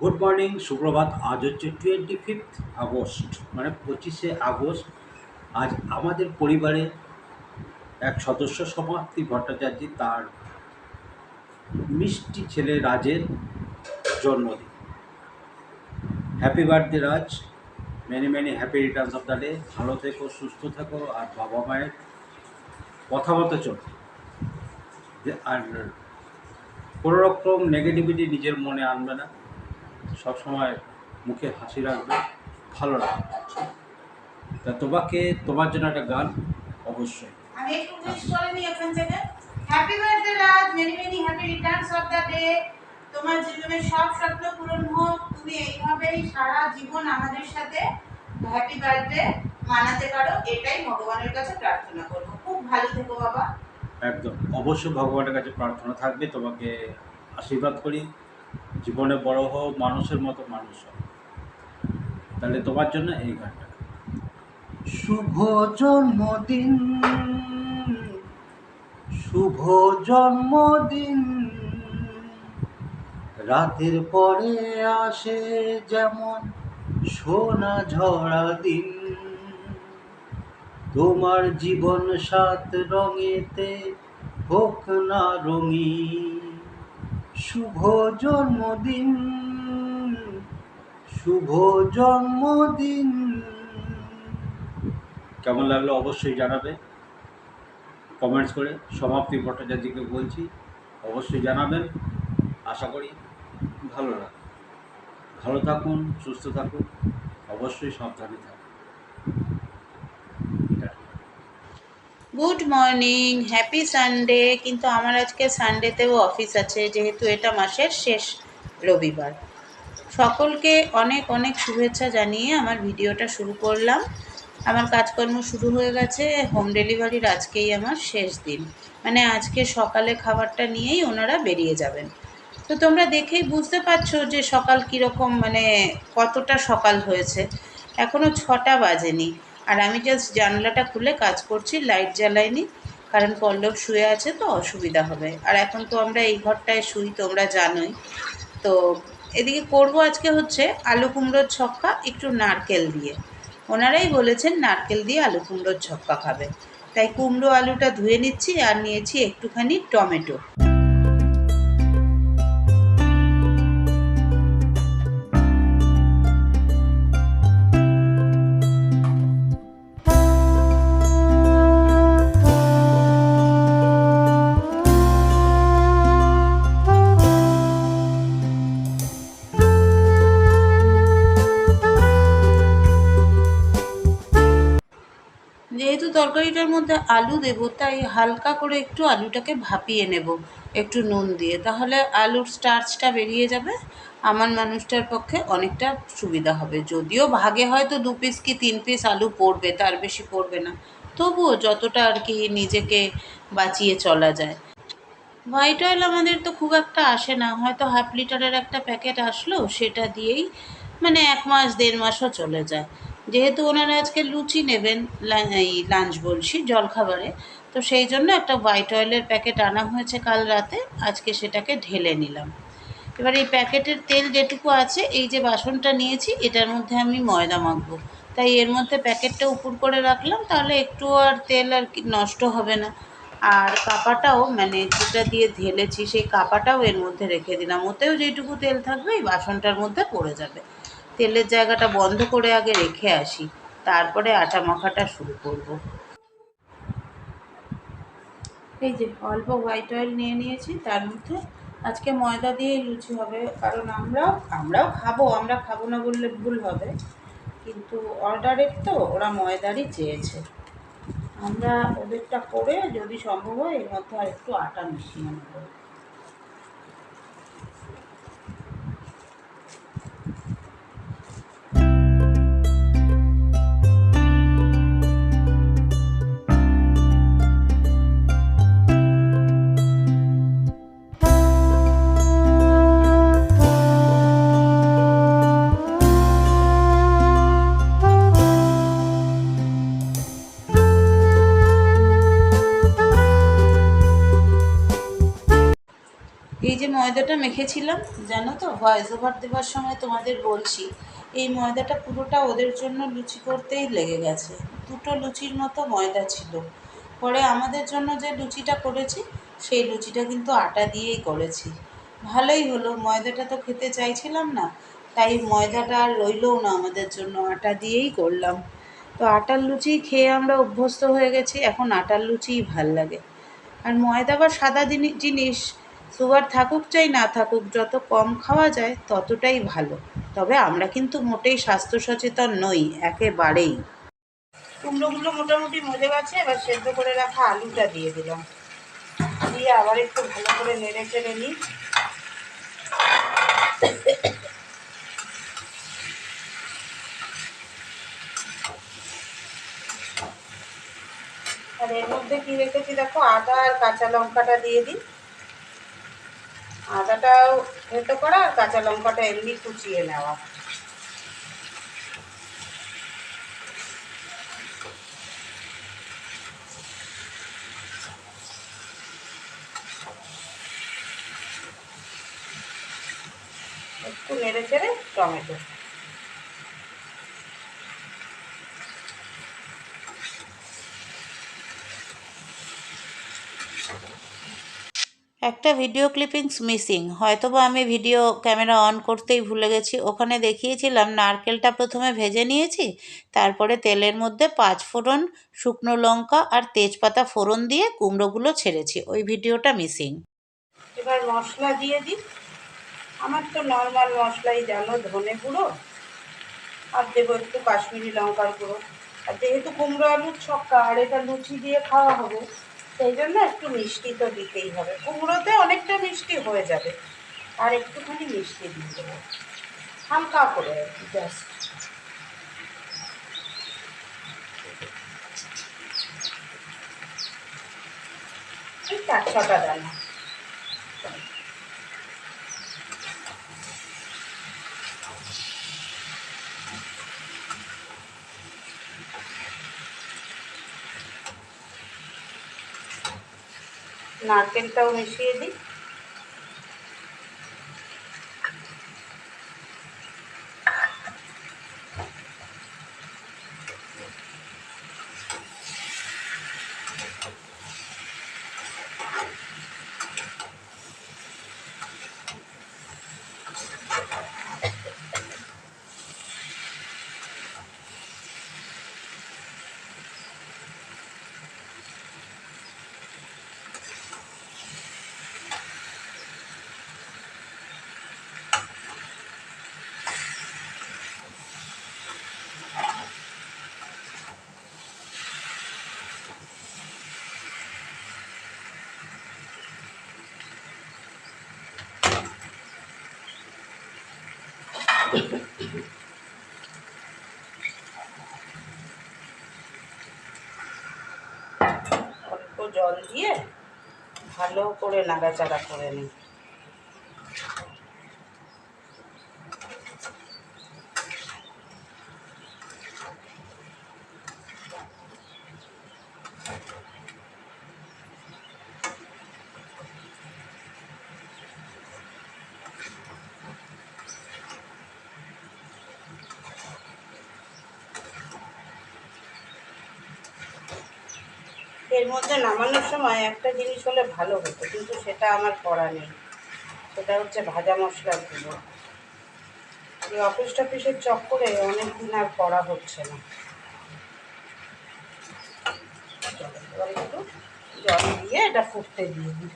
Good morning সুপ্রভাত আজ হচ্ছে টোয়েন্টি ফিফথ আগস্ট মানে পঁচিশে আগস্ট আজ আমাদের পরিবারে এক সদস্য সমাপ্তি ভট্টাচার্য, তার মিষ্টি ছেলে রাজের জন্মদিন। Happy birthday Raj. Many many happy returns of the day ভালো থেকো, সুস্থ থেকো, আর বাবা মায়ের কথা মতো চলো। আর কোনো রকম নেগেটিভিটি নিজের মনে আনবে না। সবসময় মুখে হাসি রাখবে ভালো রাখবে তা তোমাকে তোমার জন্য একটা গান অবশ্যই। আমি একটু উইশ করে নিই থেকে। Happy birthday Raj many many happy returns of the day তোমার জীবনে সব স্বপ্ন পূরণ হোক। তুমি এইভাবেই সারা জীবন আমাদের সাথে হ্যাপি বার্থডে মানাতে পারো। এটাই ভগবানের কাছে প্রার্থনা করব। খুব ভালো থেকো বাবা। একদম। অবশ্যই ভগবানের কাছে প্রার্থনা থাকবে। তোমাকে আশীর্বাদ করি। জীবনে বড় হও, মানুষের মতো মানুষ হও। তাহলে তোমার জন্য এই গানটা। শুভ জন্মদিন শুভ জন্মদিন। রাতের পরে আসে যেমন সোনা ঝরা দিন। তোমার জীবন সাত রঙেতে হোক না রঙিন। শুভ জন্মদিন শুভ জন্মদিন। কেমন লাগল অবশ্যই জানাবে। কমেন্টস করে সমাপ্তি ভট্টাচার্যকে বলছি, অবশ্যই জানাবেন। আশা করি ভালো লাগে ভালো থাকুন, সুস্থ থাকুন, অবশ্যই সাবধানে থাকুন। গুড মর্নিং হ্যাপি সানডে কিন্তু আমার আজকে সানডেতেও অফিস আছে, যেহেতু এটা মাসের শেষ রবিবার। সকলকে অনেক অনেক শুভেচ্ছা জানিয়ে আমার ভিডিওটা শুরু করলাম। আমার কাজকর্ম শুরু হয়ে গেছে হোম ডেলিভারির আজকেই আমার শেষ দিন। মানে আজকে সকালে খাবারটা নিয়েই ওনারা বেরিয়ে যাবেন। তো তোমরা দেখেই বুঝতে পারছ যে সকাল কীরকম মানে কতটা সকাল হয়েছে। এখনও ছটা বাজেনি। আর আমি জাস্ট জানলাটা খুলে কাজ করছি লাইট জ্বালাইনি, কারণ পল্লব শুয়ে আছে তো অসুবিধা হবে। আর এখন তো আমরা এই ঘরটায় শুই, তোমরা জানোই। তো এদিকে করব আজকে হচ্ছে আলু কুমড়োর ছক্কা, একটু নারকেল দিয়ে। ওনারাই বলেছেন নারকেল দিয়ে আলু কুমড়োর ছক্কা খাবে। তাই কুমড়ো আলুটা ধুয়ে নিচ্ছি আর নিয়েছি একটুখানি টমেটো। তরকারিটার মধ্যে আলু দেবো, তাই হালকা করে একটু আলুটাকে ভাপিয়ে নেব। একটু নুন দিয়ে, তাহলে আলুর স্টার্চটা বেরিয়ে যাবে। আমার মানুষটার পক্ষে অনেকটা সুবিধা হবে। যদিও ভাগে হয়তো দু পিস কি তিন পিস আলু পড়বে, তার বেশি পড়বে না। তবুও যতটা আর কি নিজেকে বাঁচিয়ে চলা যায়। হোয়াইট অয়েল আমাদের তো খুব একটা আসে না। হয়তো হাফ লিটারের একটা প্যাকেট আসলো, সেটা দিয়েই মানে এক মাস, দেড় মাসও চলে যায়। যেহেতু ওনারা আজকে লুচি নেবেন এই লাঞ্চ বলছি, জলখাবারে, তো সেই জন্য একটা হোয়াইট অয়েলের প্যাকেট আনা হয়েছে কাল রাতে, আজকে সেটাকে ঢেলে নিলাম। এবার এই প্যাকেটের তেল যেটুকু আছে, এই যে বাসনটা নিয়েছি, এটার মধ্যে আমি ময়দা মাখবো। তাই এর মধ্যে প্যাকেটটা উপর করে রাখলাম, তাহলে একটু আর তেল আর কি নষ্ট হবে না। আর কাপাটাও মানে যেটা দিয়ে ঢেলেছি, সেই কাপাটাও এর মধ্যে রেখে দিলাম। ওতেও যেটুকু তেল থাকবে, এই বাসনটার মধ্যে পড়ে যাবে। তেলের জায়গাটা বন্ধ করে আগে রেখে আসি, তারপরে আটা মাখাটা শুরু করব। এই যে, অল্প হোয়াইট অয়েল নিয়ে নিয়েছি, তার মধ্যে আজকে ময়দা দিয়েই লুচি হবে, কারণ আমরাও আমরাও খাব, আমরা খাব না বললে ভুল হবে। কিন্তু অর্ডারের তো, ওরা ময়দারই চেয়েছে। আমরা ওদেরটা করে যদি সম্ভব হয়, এর মধ্যে আর একটু আটা মিশিয়ে নেব। ময়দাটা মেখেছিলাম, জানো তো? ভয়েস ওভার দেওয়ার সময় তোমাদের বলছি, এই ময়দাটা পুরোটা ওদের জন্য লুচি করতেই লেগে গেছে। দুটো লুচির মতো ময়দা ছিল। পরে আমাদের জন্য যে লুচিটা করেছি, সেই লুচিটা কিন্তু আটা দিয়েই করেছি। ভালোই হলো, ময়দাটা তো খেতে চাইছিলাম না, তাই ময়দাটা আর রইলও না আমাদের জন্য, আটা দিয়েই করলাম। তো আটার লুচি খেয়ে আমরা অভ্যস্ত হয়ে গেছি, এখন আটার লুচিই ভালো লাগে। আর ময়দা বা সাদা জিনি- জিনিস সুগার থাকুক চাই, না থাকুক, যত কম খাওয়া যায় ততটাই ভালো। তবে আমরা কিন্তু মোটেই স্বাস্থ্য সচেতন নই, একেবারেই। কুমড়োগুলো মোটামুটি মজে গেছে, এবার সেদ্ধ করে রাখা আলুটা দিয়ে দিলাম। দিয়ে আবার একটু ভালো করে নেড়ে চেড়ে নিই। আর এর মধ্যে কি রেখেছি দেখো, আদা আর কাঁচা লঙ্কাটা দিয়ে দিই। আদাটাও থেতো করা আর কাঁচা লঙ্কাটা এমনি কুচিয়ে নেওয়া। একটু নেড়ে চেড়ে টমেটো। একটা ভিডিও ক্লিপিংস মিসিং হয়তোবা আমি ভিডিও ক্যামেরা অন করতেই ভুলে গেছি। ওখানে দেখিয়েছিলাম, নারকেলটা প্রথমে ভেজে নিয়েছি, তারপরে তেলের মধ্যে পাঁচ ফোড়ন, শুকনো লঙ্কা আর তেজপাতা ফোড়ন দিয়ে কুমড়োগুলো ছেড়েছি। ওই ভিডিওটা মিসিং এবার মশলা দিয়ে দিই। আমার তো নর্মাল মশলাই জানো, ধনে গুঁড়ো, আর দেবো একটু কাশ্মীরি লঙ্কার গুঁড়ো। আর যেহেতু কুমড়ো আলুর ছক্কা, আর এটা লুচি দিয়ে খাওয়া হবে সেই জন্য একটু মিষ্টি তো দিতেই হবে। কুমড়োতে অনেকটা মিষ্টি হয়ে যাবে। আর একটুখানি মিষ্টি দিয়ে দেবো। হালকা করে জাস্ট চার ছটা দানা নারকেলটাও মিশিয়ে দিই। অল্প জল দিয়ে ভালো করে নাড়াচাড়া করে নিই। মধ্যে নামানোর সময় একটা জিনিস হলে ভালো হতো, কিন্তু সেটা আমার করা নেই। সেটা হচ্ছে ভাজা মশলার গুঁড়ো এই অফিস টফিসের চক্করে অনেক দিন আর করা হচ্ছে না। একটু জল দিয়ে এটা ফুটতে দিয়ে দিই।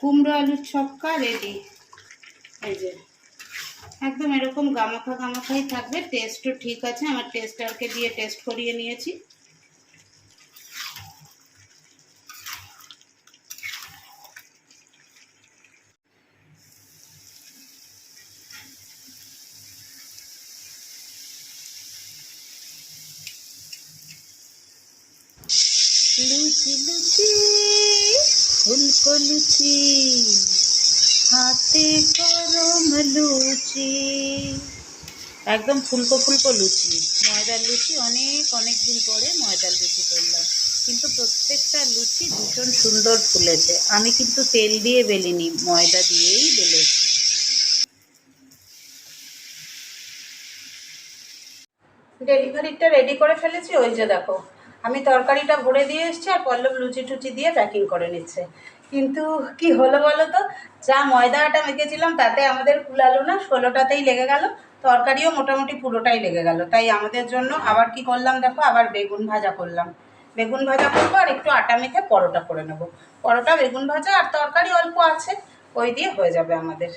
কুমড়ো আলুর ছক্কা রেডি এই যে, একদম এরকম গামাখা গামাখাই থাকবে টেস্টও ঠিক আছে, আমার টেস্টারকে দিয়ে টেস্ট করিয়ে নিয়েছি লুচি লুচি ফুলকো লুচি হাতে গরম লুচি। একদম ফুলকো ফুলকো লুচি, ময়দার লুচি, অনেক অনেক দিন পরে ময়দার লুচি করলাম। কিন্তু প্রত্যেকটা লুচি ভীষণ সুন্দর ফুলেছে। আমি কিন্তু তেল দিয়ে বেলিনি, ময়দা দিয়েই বেলেছি। ডেলিভারিটা রেডি করে ফেলেছি, ওই যে দেখো। আমি তরকারিটা ভরে দিয়ে এসেছি আর পল্লব লুচি টুচি দিয়ে প্যাকিং করে নিচ্ছে। কিন্তু কি হলো বলো তো? যা ময়দাটা মেখেছিলাম, তাতে আমাদের কুলালো না ষোলোটাতেই লেগে গেল। তরকারিও মোটামুটি পুরোটাই লেগে গেল। তাই আমাদের জন্য আবার কি করলাম দেখো? আবার বেগুন ভাজা করলাম। বেগুন ভাজা করব আর একটু আটা মেখে পরোটা করে নেব। পরোটা, বেগুন ভাজা আর তরকারি অল্প আছে, ওই দিয়ে হয়ে যাবে আমাদের।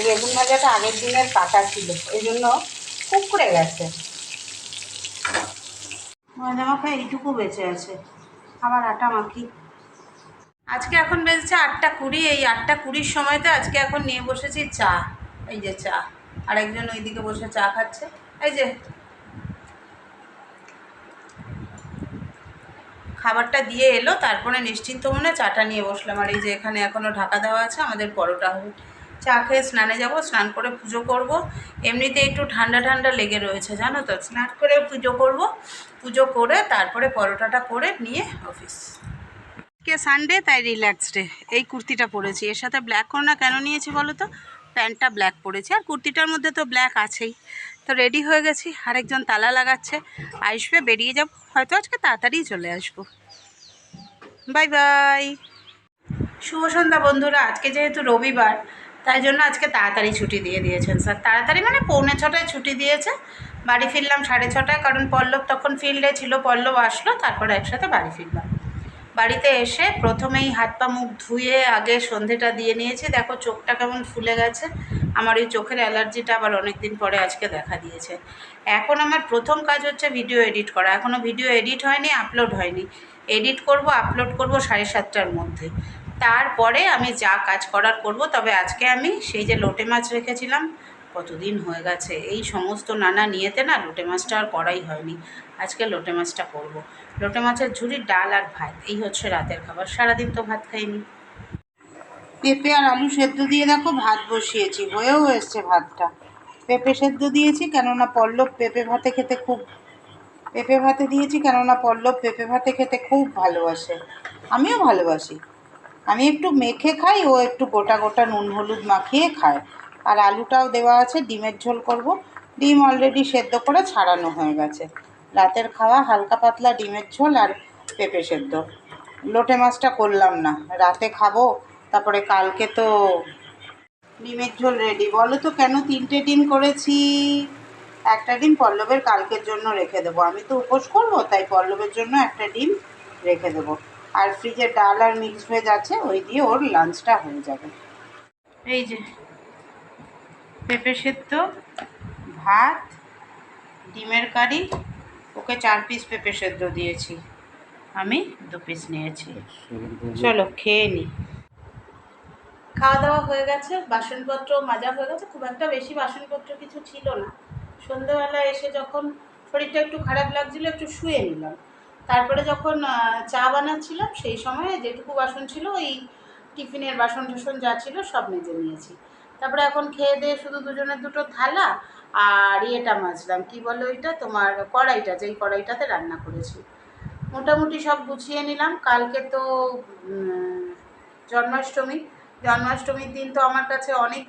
এই বেগুন ভাজাটা আগের দিনের কাটা ছিল এই জন্য কুকড়ে গেছে। ময়দা মাখা এইটুকু বেঁচে আছে আবার আটা মাখি। আজকে এখন বেজেছে আটটা কুড়ি এই আটটা কুড়ির সময়তে আজকে এখন নিয়ে বসেছি চা এই যে চা। আর একজন ওইদিকে বসে চা খাচ্ছে এই যে। খাবারটা দিয়ে এলো তারপরে নিশ্চিন্ত মনে চাটা নিয়ে বসলাম আর এই যে এখানে এখনও ঢাকা দেওয়া আছে আমাদের পরোটা হবে। চা খেয়ে স্নানে যাব, স্নান করে পুজো করব। এমনিতে একটু ঠান্ডা ঠান্ডা লেগে রয়েছে, জানো তো? স্নান করে পুজো করব, পুজো করে তারপরে পরোটাটা করে নিয়ে অফিস। কে সানডে তাই রিল্যাক্স ডে এই কুর্তিটা পরেছি। এর সাথে ব্ল্যাক করোনা কেন নিয়েছি বলো তো? প্যান্টটা ব্ল্যাক পরেছি। আর কুর্তিটার মধ্যে তো ব্ল্যাক আছেই। তো রেডি হয়ে গেছি। আরেকজন তালা লাগাচ্ছে। আসবে, বেরিয়ে যাব। হয়তো আজকে তাড়াতাড়ি চলে আসব। বাই বাই শুভ সন্ধ্যা বন্ধুরা। আজকে যেহেতু রবিবার তাই জন্য আজকে তাড়াতাড়ি ছুটি দিয়ে দিয়েছেন স্যার। তাড়াতাড়ি মানে পৌনে ছটায় ছুটি দিয়েছে। বাড়ি ফিরলাম সাড়ে ছটায়, কারণ পল্লব তখন ফিল্ডে ছিল, পল্লব আসলো, তারপরে একসাথে বাড়ি ফিরলাম। বাড়িতে এসে প্রথমেই হাত পা মুখ ধুয়ে আগে সন্ধেটা দিয়ে নিয়েছি। দেখো চোখটা কেমন ফুলে গেছে। আমার ওই চোখের অ্যালার্জিটা আবার অনেক দিন পরে আজকে দেখা দিয়েছে। এখন আমার প্রথম কাজ হচ্ছে ভিডিও এডিট করা। এখনও ভিডিও এডিট হয়নি, আপলোড হয়নি। এডিট করব, আপলোড করব সাড়ে সাতটার মধ্যে। তারপরে আমি যা কাজ করার করব, তবে আজকে আমি সেই যে লোটে মাছ রেখেছিলাম, কতদিন হয়ে গেছে? এই সমস্ত নানা নিয়েতে না লোটে মাছটা আর করাই হয়নি। আজকে লোটে মাছটা করব। লোটে মাছের ঝুড়ি ডাল আর ভাত, এই হচ্ছে রাতের খাবার। সারাদিন তো ভাত খাইনি। পেঁপে আর আলু সেদ্ধ দিয়ে দেখো, ভাত বসিয়েছি। হয়েও এসছে ভাতটা। পেঁপে সেদ্ধ দিয়েছি, কেননা পল্লব পেঁপে ভাতে খেতে খুব, পেঁপে ভাতে দিয়েছি, কেননা পল্লব পেঁপে ভাতে খেতে খুব ভালোবাসে। আমিও ভালোবাসি। আমি একটু মেখে খাই, ও একটু গোটা গোটা নুন হলুদ মাখিয়ে খায়। আর আলুটাও দেওয়া আছে, ডিমের ঝোল করব। ডিম অলরেডি সেদ্ধ করে ছাড়ানো হয়ে গেছে। রাতের খাওয়া হালকা পাতলা ডিমের ঝোল আর পেঁপে সেদ্ধ। লোটে মাছটা করলাম না, রাতে খাব, তারপরে কালকে তো ডিমের ঝোল রেডি বলো তো, কেন তিনটে ডিম করেছি? একটা ডিম পল্লবের কালকের জন্য রেখে দেবো। আমি তো উপোস করব, তাই পল্লবের জন্য একটা ডিম রেখে দেবো। আর ফ্রিজে ডাল আর মিক্স ভেজ আছে ওই দিয়ে ওর লাঞ্চটা হয়ে যাবে। এই যে পেঁপে সেদ্ধ ভাত ডিমের কারি ওকে চার পিস পেঁপে সেদ্ধ দিয়েছি। আমি দু পিস নিয়েছি। চলো খেয়ে নিই খাওয়া দাওয়া হয়ে গেছে বাসনপত্র মাজা হয়ে গেছে খুব একটা বেশি বাসনপত্র কিছু ছিল না। সন্ধ্যেবেলা এসে যখন শরীরটা একটু খারাপ লাগছিল একটু শুয়ে নিলাম। তারপরে যখন চা বানাচ্ছিলাম, সেই সময় যেটুকু বাসন ছিল, ওই টিফিনের বাসন টাসন যা ছিল সব মেজে নিয়েছি। তারপরে এখন খেয়ে দিয়ে শুধু দুজনের দুটো থালা আর ইয়েটা মাজলাম। কি বলো ওইটা? তোমার কড়াইটা, যেই কড়াইটাতে রান্না করেছি। মোটামুটি সব গুছিয়ে নিলাম। কালকে তো জন্মাষ্টমী। জন্মাষ্টমীর দিন তো আমার কাছে অনেক,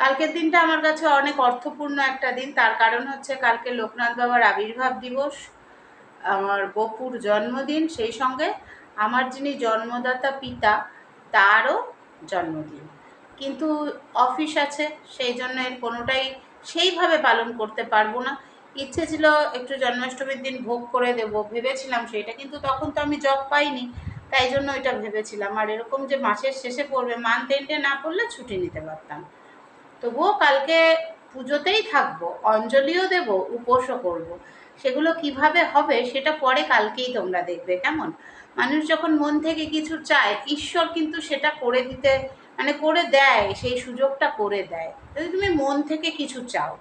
কালকের দিনটা আমার কাছে অনেক অর্থপূর্ণ একটা দিন। তার কারণ হচ্ছে কালকে লোকনাথ বাবার আবির্ভাব দিবস। আমার বপুর জন্মদিন, সেই সঙ্গে আমার যিনি জন্মদাতা পিতা, তারও জন্মদিন। কিন্তু অফিস আছে, সেই জন্য এর কোনোটাই সেইভাবে পালন করতে পারব না। ইচ্ছে ছিল একটু জন্মাষ্টমীর দিন ভোগ করে দেব, ভেবেছিলাম সেইটা কিন্তু তখন তো আমি জব পাইনি, তাই জন্য ওইটা ভেবেছিলাম। আর এরকম যে মাসের শেষে পড়বে মান্থ এন্ডে না পড়লে ছুটি নিতে পারতাম। তবুও কালকে পুজোতেই থাকব, অঞ্জলিও দেব, উপোসও করব। সেগুলো কীভাবে হবে সেটা পরে কালকেই তোমরা দেখবে, কেমন? মানুষ যখন মন থেকে কিছু চায়, ঈশ্বর কিন্তু সেটা করে দিতে মানে করে দেয়, সেই সুযোগটা করে দেয়। যদি তুমি মন থেকে কিছু চাও,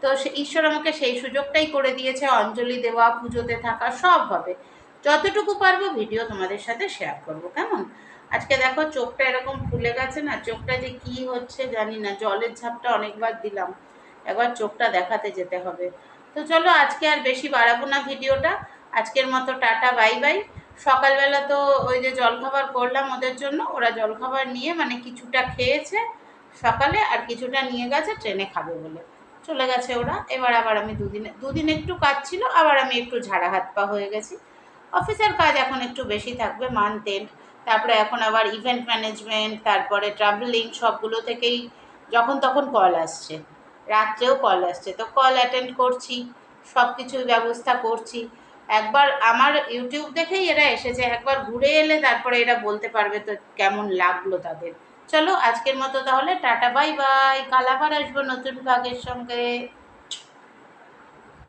তো ঈশ্বর আমাকে সেই সুযোগটাই করে দিয়েছে, অঞ্জলি দেওয়া, পুজোতে থাকা, সব হবে। যতটুকু পারব ভিডিও তোমাদের সাথে শেয়ার করব, কেমন? আজকে দেখো চোখটা এরকম ফুলে গেছে না, চোখটা যে কি হচ্ছে জানি না, জলের ঝাপটা অনেকবার দিলাম, একবার চোখটা দেখাতে যেতে হবে। তো চলো আজকে আর বেশি বাড়াবো না ভিডিওটা। আজকের মতো টাটা, বাই বাই। সকালবেলা তো ওই যে জলখাবার করলাম ওদের জন্য, ওরা জলখাবার নিয়ে মানে কিছুটা খেয়েছে সকালে আর কিছুটা নিয়ে গেছে, ট্রেনে খাবে বলে। চলে গেছে ওরা, এবার আবার আমি দুদিনে, দুদিন একটু কাজ ছিল, আবার আমি একটু ঝাড়া হাত পা হয়ে গেছি। অফিসের কাজ এখন একটু বেশি থাকবে মান্থ তারপরে এখন আবার ইভেন্ট ম্যানেজমেন্ট তারপরে ট্রাভেলিং সবগুলো থেকেই যখন তখন কল আসছে। রাত্রেও কল আসছে। তো কল অ্যাটেন্ড করছি সব কিছুর ব্যবস্থা করছি। একবার আমার ইউটিউব দেখেই এরা এসেছে, একবার ঘুরে এলে তারপরে এরা বলতে পারবে তো কেমন লাগল তাদের। চলো আজকের মতো তাহলে, টাটা বাই বাই কাল আবার আসব নতুন ভাগের সঙ্গে।